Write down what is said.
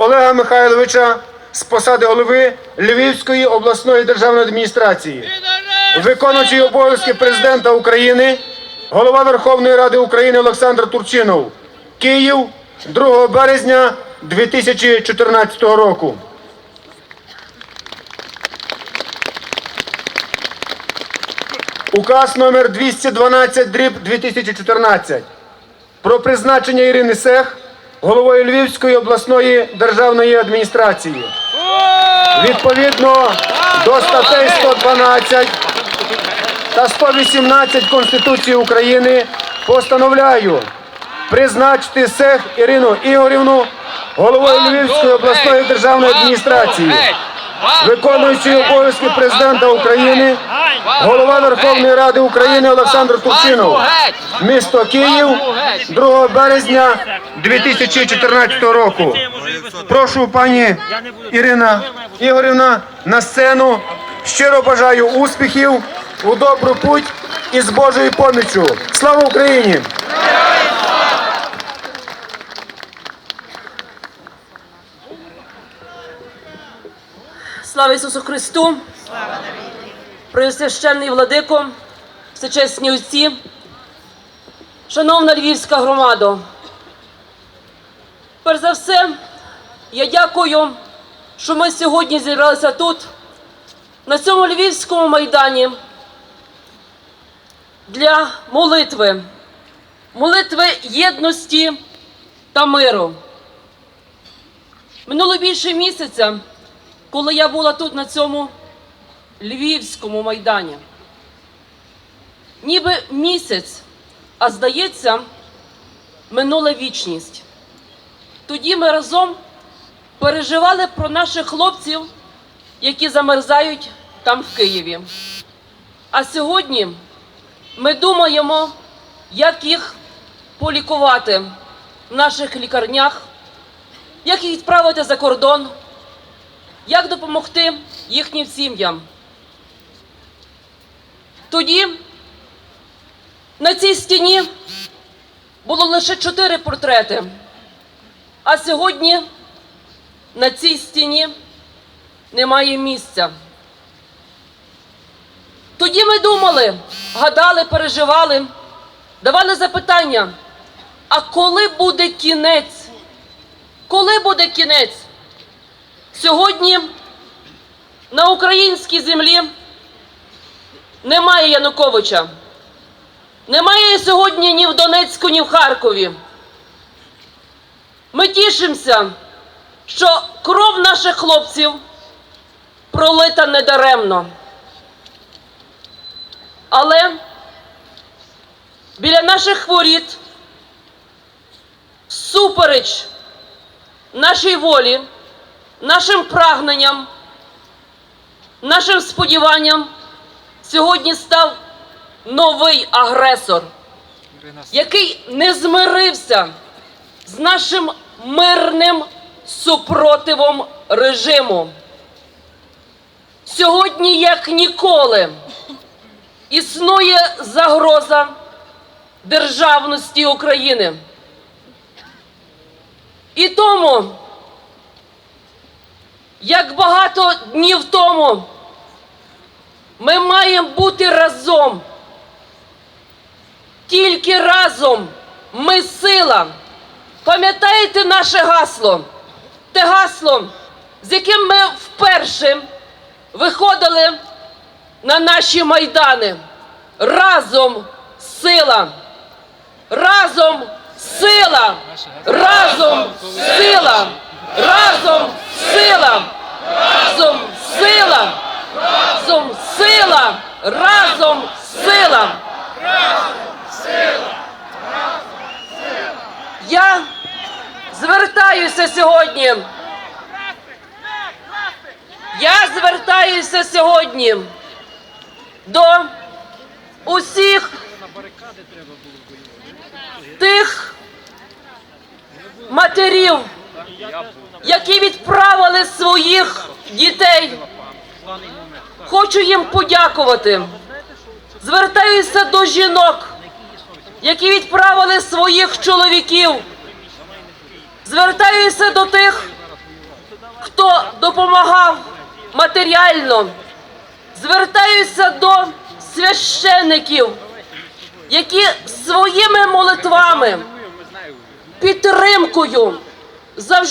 Олега Михайловича з посади голови Львівської обласної державної адміністрації, виконуючий обов'язки президента України, голова Верховної Ради України Олександр Турчинов, Київ 2 березня 2014 року. Указ номер 212 дріб 2014 про призначення Ірини Сех головою Львівської обласної державної адміністрації. Відповідно до статей 112 та 118 Конституції України постановляю призначити Сех Ірину Ігорівну головою Львівської обласної державної адміністрації, виконуючий обов'язки президента України, голова Верховної Ради України Олександр Турчинов, місто Київ, 2 березня 2014 року. Прошу пані Ірина Ігорівна на сцену. Щиро бажаю успіхів у добру путь і з Божою поміччю. Слава Україні! Слава Ісусу Христу! Слава Преосвященний владико, всечесні отці, шановна львівська громада. Перш за все, я дякую, що ми сьогодні зібралися тут, на цьому львівському майдані, для молитви, молитви єдності та миру. Минуло більше місяця коли я була тут на цьому львівському майдані. Ніби місяць, а здається, минула вічність. Тоді ми разом переживали про наших хлопців, які замерзають там в Києві. А сьогодні ми думаємо, як їх полікувати в наших лікарнях, як їх відправити за кордон як допомогти їхнім сім'ям. Тоді на цій стіні було лише чотири портрети, а сьогодні на цій стіні немає місця. Тоді ми думали, гадали, переживали, давали запитання, а коли буде кінець? Коли буде кінець? Сьогодні на українській землі немає Януковича. Немає сьогодні ні в Донецьку, ні в Харкові. Ми тішимося, що кров наших хлопців пролита недаремно. Але біля наших воріт, супереч нашій волі, нашим прагненням, нашим сподіванням сьогодні став новий агресор, який не змирився з нашим мирним супротивом режиму. Сьогодні, як ніколи, існує загроза державності України. І тому як багато днів тому ми маємо бути разом. Тільки разом ми сила. Пам'ятаєте наше гасло? Те гасло, з яким ми вперше виходили на наші майдани. Разом сила. Разом сила. Разом сила. Разом сила! Разом сила! Разом сила! Разом сила! Я звертаюся сьогодні. Я звертаюся сьогодні до усіх тих матерів які відправили своїх дітей. Хочу їм подякувати. Звертаюся до жінок, які відправили своїх чоловіків. Звертаюся до тих, хто допомагав матеріально. Звертаюся до священиків, які своїми молитвами підтримкою завжди.